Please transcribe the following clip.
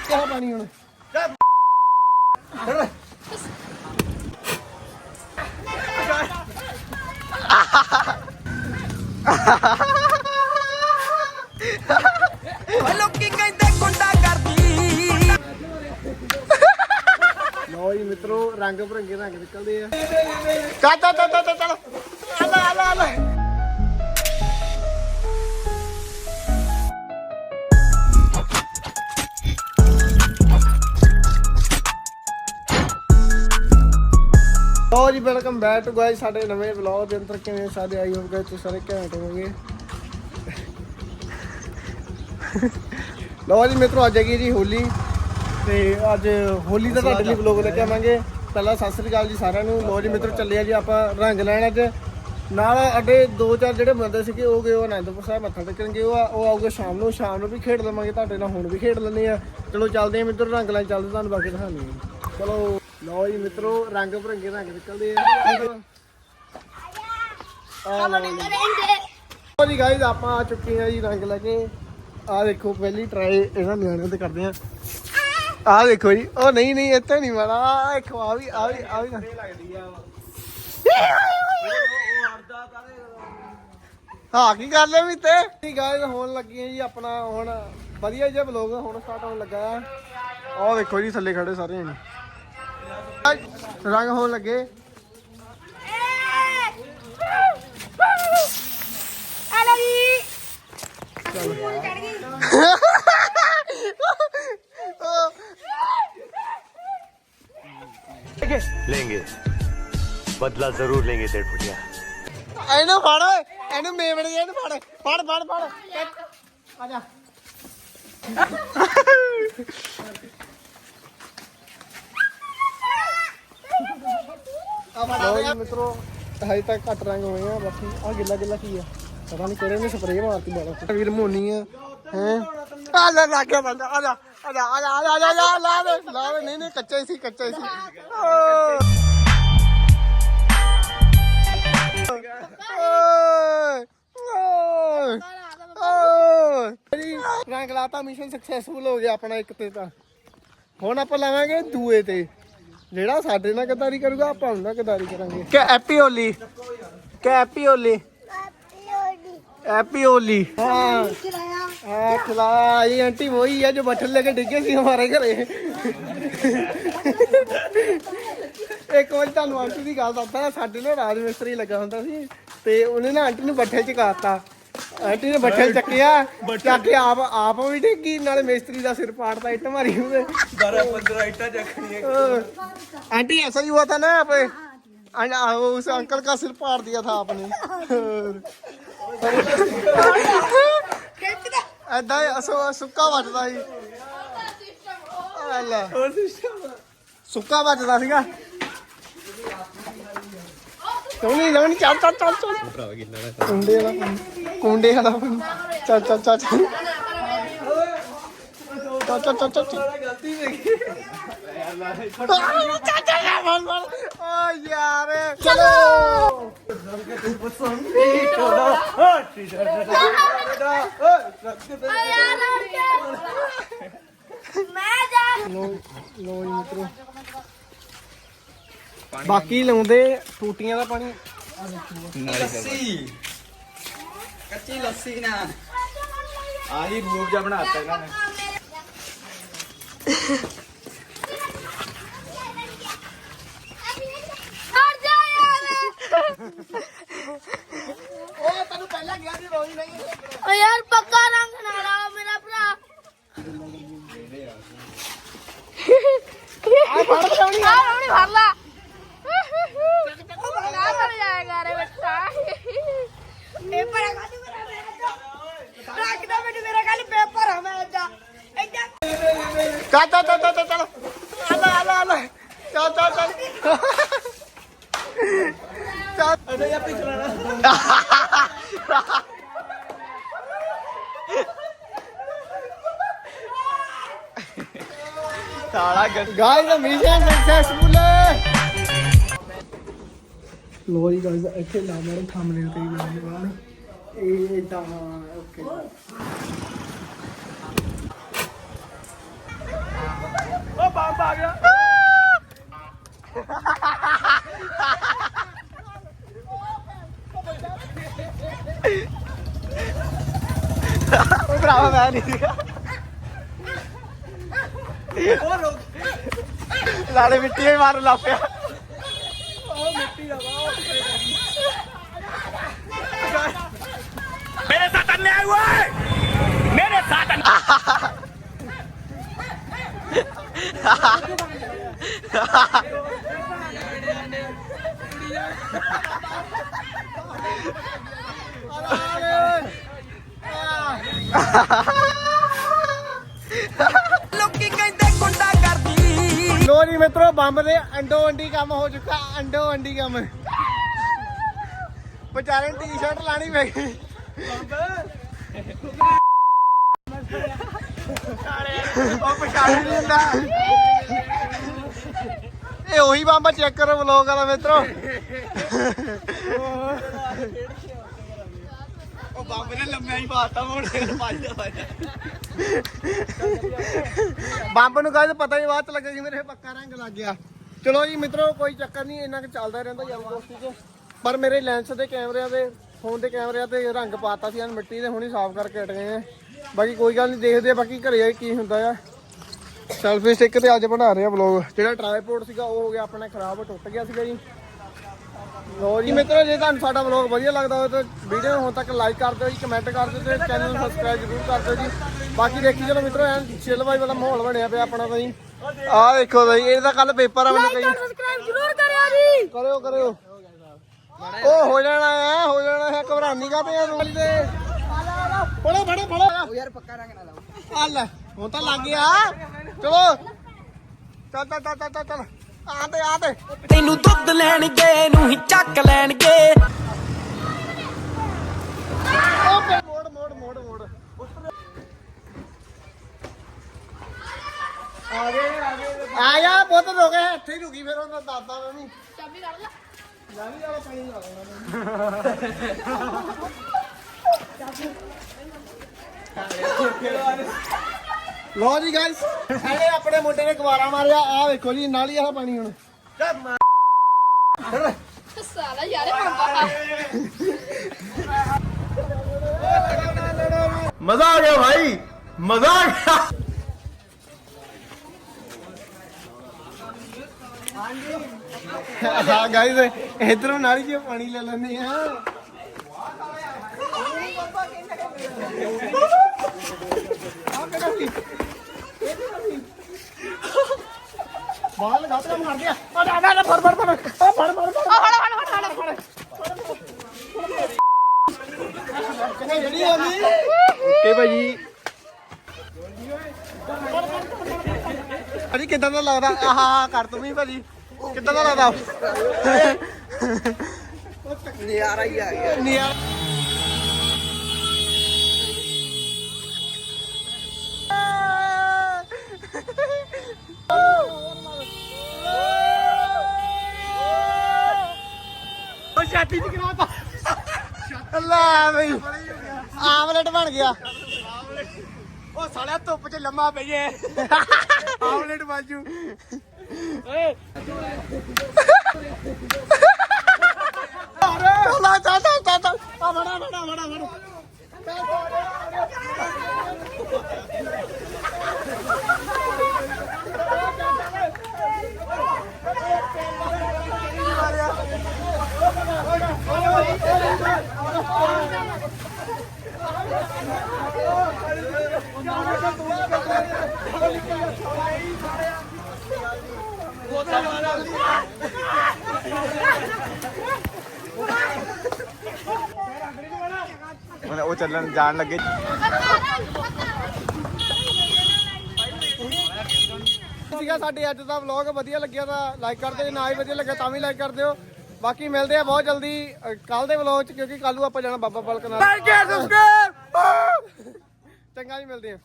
ਕਿਆ ਪਾਣੀ ਹੁਣ ਲੋਕੀ ਕਹਿੰਦੇ ਗੁੰਡਾ ਕਰਦੀ ਲਓ ਜੀ ਮਿੱਤਰੋ, ਰੰਗ ਭਰੰਗੇ ਰੰਗ ਨਿਕਲਦੇ ਆ। ਚੱਲ ਚੱਲ ਚੱਲ ਚੱਲ ਆਲਾ ਆਲਾ ਆਲਾ ਲਓ ਜੀ ਵੈਲਕਮ ਬੈਕ ਟੂ ਗਾਇਸ ਸਾਡੇ ਨਵੇਂ ਵਲੌਗ ਦੇ ਅੰਦਰ ਕਿਵੇਂ ਸਾਰੇ ਆਈ ਹੋਪ ਗਏ ਤੁਸੀਂ ਸਾਰੇ ਘੈਂਟ ਹੋਵੋਗੇ? ਲਓ ਜੀ, ਮਿੱਤਰੋ, ਅੱਜ ਹੈਗੀ ਜੀ ਹੋਲੀ, ਤੇ ਅੱਜ ਹੋਲੀ ਦਾ ਤੁਹਾਡੇ ਲਈ ਵਲੌਗ ਲੈ ਕੇ ਆਵਾਂਗੇ। ਪਹਿਲਾਂ ਸਤਿ ਸ੍ਰੀ ਅਕਾਲ ਜੀ ਸਾਰਿਆਂ ਨੂੰ। ਲੋ ਜੀ, ਮਿੱਤਰੋ, ਚੱਲੇ ਆ ਜੀ ਆਪਾਂ ਰੰਗ ਲੈਣ ਅੱਜ। ਨਾਲ ਅੱਡੇ ਦੋ ਚਾਰ ਜਿਹੜੇ ਬੰਦੇ ਸੀਗੇ, ਉਹ ਗਏ ਉਹ ਅਨੰਦਪੁਰ ਸਾਹਿਬ, ਮੱਥਾ ਟੇਕਣਗੇ ਉਹ ਆ- ਉਹ ਆਊਗੇ ਸ਼ਾਮ ਨੂੰ। ਸ਼ਾਮ ਨੂੰ ਵੀ ਖੇਡ ਲਵਾਂਗੇ, ਤੁਹਾਡੇ ਨਾਲ ਹੁਣ ਵੀ ਖੇਡ ਲੈਂਦੇ ਆ। ਚਲੋ, ਚੱਲਦੇ ਆ ਮਿੱਤਰ, ਰੰਗ ਲੈਣ, ਚੱਲਦੇ ਤੁਹਾਨੂੰ ਬਾਕੀ ਦਿਖਾਉਂਦੇ ਆ। ਚਲੋ। ਲਓ ਜੀ ਮਿੱਤਰੋ ਰੰਗ ਭਰੰਗੇ ਰੰਗ ਨਿਕਲਦੇ ਆ। ਆ ਲਓ ਜੀ। ਲਓ ਜੀ ਗਾਇਜ਼ ਆਪਾਂ ਆ ਚੁੱਕੇ ਆ ਜੀ ਰੰਗ ਲੈ ਕੇ। ਆ ਦੇਖੋ ਪਹਿਲੀ ਟਰਾਈ ਇਹਨਾਂ ਨਿਆਣਿਆਂ ਤੇ ਕਰਦੇ ਆ। ਆ ਦੇਖੋ ਜੀ ਉਹ ਨਹੀਂ ਨਹੀਂ ਇੱਥੇ ਨਹੀਂ ਮਾਰਾ ਆ ਦੇਖੋ ਆ ਵੀ ਆ ਵੀ ਆ ਵੀ ਲੱਗਦੀ ਆ। ਹਾਂ ਕੀ ਕਰ ਲਿਆ ਵੀ ਤੇ ਠੀਕ ਗਾਇਜ਼ ਹੋਣ ਲੱਗੀਆਂ ਜੀ ਆਪਣਾ ਹੁਣ ਵਧੀਆ ਜਿਹਾ ਬਲੌਗ ਹੁਣ ਸਟਾਰਟ ਹੋਣ ਲੱਗਾ ਆ। ਦੇਖੋ ਜੀ ਥੱਲੇ ਖੜੇ ਸਾਰੇ ਜਣੇ। ਰੰਗ ਹੋਣ ਲੱਗੇ लेंगे बदला जरूर लेंगे डेढ़ फुटिया ਇਹਨੂੰ ਫੜ ਓਏ ਇਹਨੂੰ ਮੇਵਣ ਗਿਆ ਇਹਨੂੰ ਫੜ ਫੜ ਫੜ ਫੜ ਆ ਜਾ ਲਓ ਜੀ ਮਿੱਤਰੋ ਹਜੇ ਤੱਕ ਘੱਟ ਰੰਗ ਹੋਏ ਆ ਬਾਕੀ ਆ ਗਿੱਲਾ ਗਿੱਲਾ ਕੀ ਆ? ਪਤਾ ਨਹੀਂ ਕਿਹੜੇ ਨੇ ਸਪਰੇਅ ਮਾਰਤੀ ਬਾਲਾ ਵੀਰ ਮੋਨੀ ਆ ਹੈ? ਆ ਲੈ ਲਾ ਕੇ ਬੰਦਾ ਆ ਜਾ ਆ ਜਾ ਆ ਜਾ ਆ ਜਾ, ਲਾ ਦੇ ਲਾ ਦੇ। ਨਹੀਂ ਨਹੀਂ ਕੱਚਾ ਹੀ ਸੀ ਕੱਚਾ ਹੀ ਸੀ। ਰੰਗ ਲਾਤਾ ਮਿਸ਼ਨ ਸਕਸੈਸਫੁਲ ਹੋ ਗਿਆ ਆਪਣਾ ਇੱਕ ਤੇ ਤਾਂ। ਹੁਣ ਆਪਾਂ ਲਾਵਾਂਗੇ ਦੂਏ ਤੇ। ਜਿਹੜਾ ਸਾਡੇ ਨਾਲ ਗਦਾਰੀ ਕਰੂਗਾ ਆਪਾਂ ਉਹਨਾਂ ਨਾਲ ਗਦਾਰੀ ਕਰਾਂਗੇ। ਕਿ ਐਪੀ ਓਲੀ ਕਿ ਐਪੀ ਓਲੀ ਐਪੀ ਓਲੀ ਹਾਂ। ਹਾਂ ਖਿਲਾਇਆ। ਇਹ ਆਂਟੀ ਵਹੀ ਹੈ ਜੋ ਬੱਠਲ ਲੈ ਕੇ ਡਿੱਗੇ ਸੀ ਹਮਾਰੇ ਘਰੇ। ਇੱਕ ਵਾਰ ਤੁਹਾਨੂੰ ਆਂਟੀ ਦੀ ਗੱਲ ਦੱਸਦਾ ਸਾਡੇ ਨਾਲ ਰਾਜ ਮਿਸਤਰੀ ਲੱਗਾ ਹੁੰਦਾ ਸੀ ਤੇ ਉਹਨੇ ਨਾ ਆਂਟੀ ਨੂੰ ਬੱਠੇ ਚ ਕਾਤਾ ਆਂਟੀ ਨੇ ਬੱਠੇ ਚੱਕਿਆ ਚੱਕ ਕੇ ਆਪ ਆਪ ਵੀ ਡਿੱਗੀ ਨਾਲੇ ਮਿਸਤਰੀ ਦਾ ਸਿਰ ਪਾੜਤਾ ਇੱਟ ਮਾਰੀ ਉਹਦੇ 12 15 ਇੱਟਾਂ ਚੱਕਣੀਆਂ आंटी ऐसा ही हुआ था ना आप अन- आ, वो उस अंकल का सिर फाड़ दिया था आपने ਐਦਾਂ ਹੀ ਅਸੋ ਸੁੱਕਾ ਵੱਜਦਾ ਸੀ ਆ ਲੈ ਸੁੱਕਾ ਵੱਜਦਾ ਸੀਗਾ ਤੋਣੀ ਲੋਣੀ ਚੱਲ ਚੱਲ ਚੱਲ ਚੱਲ ਕੁੰਡੇ ਵਾਲਾ ਪਾਣੀ, ਕੁੰਡੇ ਵਾਲਾ ਪਾਣੀ। ਚੱਲ ਚੱਲ ਚੱਲ ਚੱਲ ਚੱਲ ਚੱਲ ਚੱਲ ਚੱਲ ਗਲਤੀ ਵੇਖੀ ਓ ਯਾਰ ਚਲੋ ਮੈਂ ਜਾ ਲੋ ਲੋ ਜੀ ਮਿੱਤਰੋ ਬਾਕੀ ਲਾਉਂਦੇ ਟੂਟੀਆਂ ਦਾ ਪਾਣੀ। ਲੱਸੀ। ਕੱਚੀ ਲੱਸੀ ਨਾ। ਆਹੀ ਰੂਪ ਜਿਹਾ ਬਣਾਤਾ ਇਹਨਾਂ ਨੇ। ਹਟ ਜਾ ਯਾਰ। ਉਹ ਤੈਨੂੰ ਪਹਿਲਾਂ ਗਿਆ ਸੀ ਰੋਈ ਨਹੀਂ। ਓ ਯਾਰ ਪੱਕਾ ਰੰਗ ਨਾ ਲਾ ਮੇਰਾ ਭਰਾ। ਆ। ਫੜ ਲਿਆਉਣੀ ਆ ਰੋਣੀ ਫੜ ਲਾ। ਨਾ ਚਲ ਜਾਏਗਾ ਰੇ ਬੱਚਾ ਪੇਪਰ ਆ ਕਾਹਦੀ ਮੇਰਾ ਮੈਂ ਰੱਖਦਾ ਮੈਨੂੰ ਮੇਰਾ ਕੱਲ ਪੇਪਰ ਆ ਮੈਂ ਅੱਜ ਇੱਦਾਂ ਚੱਲ ਚੱਲ ਚੱਲ ਚੱਲ ਚੱਲ ਆਲਾ ਆਲਾ ਆਲਾ ਚੱਲ ਚੱਲ ਚੱਲ। ਚੱਲ। ਅਰੇ ਯਾ ਪਿਛਲਾ ਸਾਲਾ ਗਾਇਸ ਦਾ ਮਿਸ਼ਨ ਸਕਸੈਸਫੁਲ ਲੋ ਜੀ ਗਾਇਸ ਇੱਥੇ ਲਾ ਮਾਰੇ ਥੰਬਨੇਲ ਤੇ ਲਾਉਣੇ ਵਾਲੇ ਇਹ ਇਦਾਂ ਓਕੇ ਉਹ ਬੰਬ ਆ ਗਿਆ। ਉਹ ਭਰਾਵਾ ਮੈਂ ਨਹੀਂ ਉਹ ਲਾਲੇ ਮਿੱਟੀ ਮਾਰਨ ਲੱਗ ਪਿਆ ਉਹ ਮਿੱਟੀ ਦਾ ਵਾ मेरे साथ अन्याय हुआ है मेरे साथ ਲੋਕੀ ਕਹਿੰਦੇ ਗੁੰਡਾ ਕਰਦੀ ਲੋ ਜੀ ਮਿੱਤਰੋ ਬੰਬ ਦੇ ਅੰਡੋ ਅੰਡੀ ਕੰਮ ਹੋ ਚੁੱਕਾ ਅੰਡੋ ਅੰਡੀ ਕੰਮ ਵਿਚਾਰੇ ਟੀ-ਸ਼ਰਟ ਲਾਣੀ ਪੈ ਗਈ ਉਹ ਪਛਾਣ ਨਹੀਂ ਦਿੰਦਾ ਇਹ ਉਹੀ ਬੰਬ ਚੈੱਕ ਕਰੋ ਵਲੋਗ ਵਾਲਾ ਮਿੱਤਰੋ। ਉਹ ਬੰਬ ਨੇ ਲੰਮਿਆ ਹੀ ਬੰਬ ਕਹਿੰਦੇ ਪਤਾ ਹੀ ਬਾਅਦ ਚ ਲੱਗਾ ਕਿ ਮੇਰੇ ਪੱਕਾ ਰੰਗ ਲੱਗ ਗਿਆ। ਚਲੋ ਜੀ ਮਿੱਤਰੋ ਕੋਈ ਚੱਕਰ ਨਹੀਂ ਇੰਨਾ ਕੁ ਚੱਲਦਾ ਰਹਿੰਦਾ ਯਾਰ ਦੋਸਤੀ ਚ। ਪਰ ਮੇਰੇ ਲੈਂਸ ਦੇ ਕੈਮਰਿਆਂ ਦੇ ਫੋਨ ਦੇ ਕੈਮਰਿਆਂ ਤੇ ਰੰਗ ਪਾਤਾ ਸੀ ਹਨ ਮਿੱਟੀ ਦੇ ਹੁਣੀ ਸਾਫ਼ ਕਰਕੇ ਹਟ ਗਏ ਆ। ਬਾਕੀ ਕੋਈ ਗੱਲ ਨਹੀਂ ਦੇਖਦੇ ਆ ਬਾਕੀ ਘਰੇ ਕੇ ਹੁੰਦਾ ਆ। ਸੈਲਫੀ ਸਟਿੱਕ ਤੇ ਅੱਜ ਬਣਾ ਰਹੇ ਆ ਵਲੌਗ ਜਿਹੜਾ ਟ੍ਰਾਈਪੋਡ ਸੀਗਾ ਉਹ ਹੋ ਗਿਆ ਆਪਣਾ ਖਰਾਬ ਟੁੱਟ ਗਿਆ ਸੀਗਾ ਜੀ। ਲੋ ਜੀ। ਮਿੱਤਰੋ ਜੇ ਤੁਹਾਨੂੰ ਸਾਡਾ ਵਲੌਗ ਵਧੀਆ ਲੱਗਦਾ ਹੋਵੇ ਤਾਂ ਵੀਡੀਓ ਨੂੰ ਹੁਣ ਤੱਕ ਲਾਈਕ ਕਰ ਦਿਓ ਜੀ ਕਮੈਂਟ ਕਰ ਦਿਓ ਤੇ ਚੈਨਲ ਨੂੰ ਸਬਸਕ੍ਰਾਈਬ ਜ਼ਰੂਰ ਕਰ ਦਿਓ ਜੀ। ਬਾਕੀ ਦੇਖੀ ਚਲੋ ਮਿੱਤਰੋ ਐਨ ਚਿੱਲ ਵਾਈ ਵਾਲਾ ਮਾਹੌਲ ਬਣਿਆ ਪਿਆ ਆਪਣਾ ਤਾਂ ਜੀ। ਆਹ ਦੇਖੋ ਬਈ ਇਹ ਤਾਂ ਕੱਲ ਪੇਪਰ ਆ ਮੈਨੂੰ ਕਹੀ। ਸਬਸਕ੍ਰਾਈਬ ਜ਼ਰੂਰ ਕਰਿਓ ਜੀ। ਕਰਿਓ ਕਰਿਓ। ਉਹ ਹੋ ਜਾਣਾ ਹੈ ਹੋ ਜਾਣਾ ਹੈ ਘਬਰਾਨੀ ਕਾ ਤੇ? ਰੋਲ ਦੇ ਫੜੋ ਫੜੋ ਫੜੋ ਯਾਰ ਪੱਕਾ ਰੰਗ ਨਾ ਲਾਓ। ਆ ਲੈ ਹੁਣ ਤਾਂ ਲੱਗ ਗਿਆ। ਚਲੋ। ਚੱਲ ਚੱਲ ਚੱਲ ਚੱਲ ਚੱਲ ਆ ਤੇ ਆ ਤੇ। ਤੈਨੂੰ ਦੁੱਧ ਲੈਣਗੇ ਨੂੰ ਹੀ ਚੱਕ ਲੈਣਗੇ। ਓਕੇ ਮੋੜ ਮੋੜ ਮੋੜ ਮੋੜ। ਆ ਗਏ ਆ ਗਏ। ਆ ਜਾ ਪੁੱਤ ਰੁਕ ਗਿਆ ਇੱਥੇ ਹੀ ਰੁਕੀ ਫਿਰ ਉਹਨਾਂ ਦਾਦਾ ਮੈਂ ਵੀ। ਚਾਬੀ ਕੱਢ ਲੈ। ਲਾ ਜੀ ਗਾਇਸ ਸਾਡੇ ਆਪਣੇ ਮੁੰਡੇ ਨੇ ਕੁਵਾਰਾ ਮਾਰਿਆ। ਆ ਵੇਖੋ ਜੀ ਨਾਲੀ ਵਾਲਾ ਪਾਣੀ ਹੁਣ। ਸਾਲਾ ਯਾਰ ਪੰਪਾ ਮਜ਼ਾ ਆ ਗਿਆ ਭਾਈ ਮਜ਼ਾ ਆ ਗਿਆ। ਹਾਂ ਗਾਇਸ ਇਧਰੋਂ ਨਾਲੀ 'ਚ ਪਾਣੀ ਲੈ ਲੈਂਦੇ ਆ ਬਾਹਰ ਲਗਾ ਤਾ ਮਾਰ ਦਿਆ। ਆ ਜਾ ਜਾ ਫੜ ਫੜ ਫੜ। ਆ ਫੜ ਫੜ ਫੜ। ਫੜ ਫੜ ਫੜ ਕਿਹਨੇ ਜਿਹੜੀ ਹੋਣੀ ਓਕੇ ਭਾਜੀ। ਭਾਜੀ ਕਿੱਦਾਂ ਦਾ ਲੱਗਦਾ? ਆਹਾ ਕਰ ਤੂੰ ਵੀ ਭਾਜੀ। ਕਿੱਦਾਂ ਦਾ ਲੱਗਦਾ? ਨਜ਼ਾਰਾ ਹੀ ਆ ਗਿਆ। ਨਹੀਂ ਯਾਰ ਉਹ ਛਾਤੀ ਚ ਕਰਾਤਾ ਲੈ ਬਈ ਆਮਲੇਟ ਬਣ ਗਿਆ। ਉਹ ਸਾਲਿਆ ਧੁੱਪ 'ਚ ਲੰਮਾ ਪਈਏ। ਆਮਲੇਟ ਬਾਜੂ ਓਏ ਲਾ ਚਾ ਚਾ ਚਾ ਚਾ ਆ ਬੜਾ ਬੜਾ ਬੜਾ ਉਹ ਚੱਲਣ ਜਾਣ ਲੱਗੇ। ਸੀਗਾ ਸਾਡੇ ਅੱਜ ਦਾ ਵਲੌਗ ਵਧੀਆ ਲੱਗਿਆ ਤਾਂ ਲਾਈਕ ਕਰ ਦਿਓ ਜੇ ਨਾ ਹੀ ਵਧੀਆ ਲੱਗਿਆ ਤਾਂ ਵੀ ਲਾਈਕ ਕਰ ਦਿਓ। ਬਾਕੀ ਮਿਲਦੇ ਆ ਬਹੁਤ ਜਲਦੀ ਕੱਲ ਦੇ ਵਲੌਗ ਚ ਕਿਉਂਕਿ ਕੱਲ ਨੂੰ ਆਪਾਂ ਜਾਣਾ ਬਾਬਾ ਬਲਕ ਨਾਲ। ਚੰਗਾ ਜੀ ਮਿਲਦੇ ਆ।